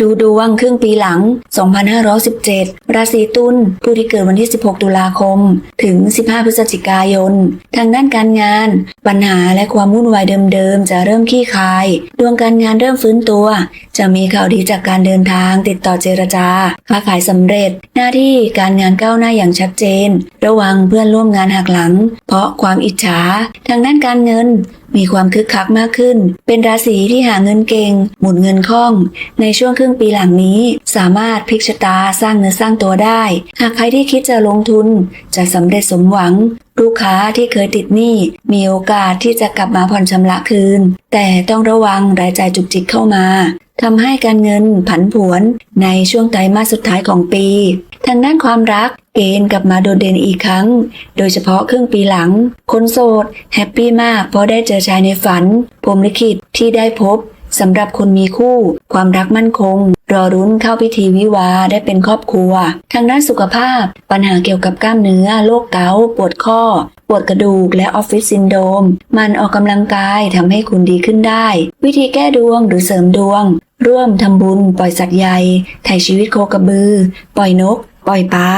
ดูดวงครึ่งปีหลัง 2517 ราศีตุลผู้ที่เกิดวันที่ 16 ตุลาคม ถึง 15 พฤศจิกายน ทางด้านการงาน ปัญหาและความวุ่นวายเดิมๆ จะเริ่มขี้คาย ดวงการงานเริ่มฟื้นตัว จะมีข่าวดีจากการเดินทาง ติดต่อเจรจา ค้าขายสำเร็จ หน้าที่การงานก้าวหน้าอย่างชัดเจน ระวังเพื่อนร่วมงานหักหลัง เพราะความอิจฉา ทางด้านการเงินมีความคึกคักมากขึ้น เป็นราศีที่หาเงินเก่ง หมุนเงินคล่อง ในช่วงครึ่งงปีหลังนี้ สามารถพลิกชะตาสร้างเนื้อสร้างตัวได้ หากใครที่คิดจะลงทุนจะสำเร็จสมหวัง ลูกค้าที่เคยติดหนี้มีโอกาสที่จะกลับมาผ่อนชำระคืน แต่ต้องระวังรายจ่ายจุกจิกเข้ามาทำให้การเงินผันผวนในช่วงไตรมาสสุดท้ายของปี ทางด้านความรักเกณฑ์กลับมาโดดเด่นอีกครั้ง โดยเฉพาะครึ่งปีหลัง คนโสดแฮปปี้มากเพราะได้เจอชายในฝันพรมลิขิตที่ได้พบ สำหรับคนมีคู่ ความรักมั่นคง รอรุ้นเข้าพิธีวิวาได้เป็นครอบครัว ทางด้านสุขภาพ ปัญหาเกี่ยวกับกล้ามเนื้อโรคเกาต์ปวดข้อ ปวดกระดูกและออฟฟิศซินโดรมมันออกกำลังกายทำให้คุณดีขึ้นได้ วิธีแก้ดวงหรือเสริมดวง ร่วมทำบุญ ปล่อยสัตว์ใหญ่ไถ่ชีวิตโคกระบือ ปล่อยนก ปล่อยปลา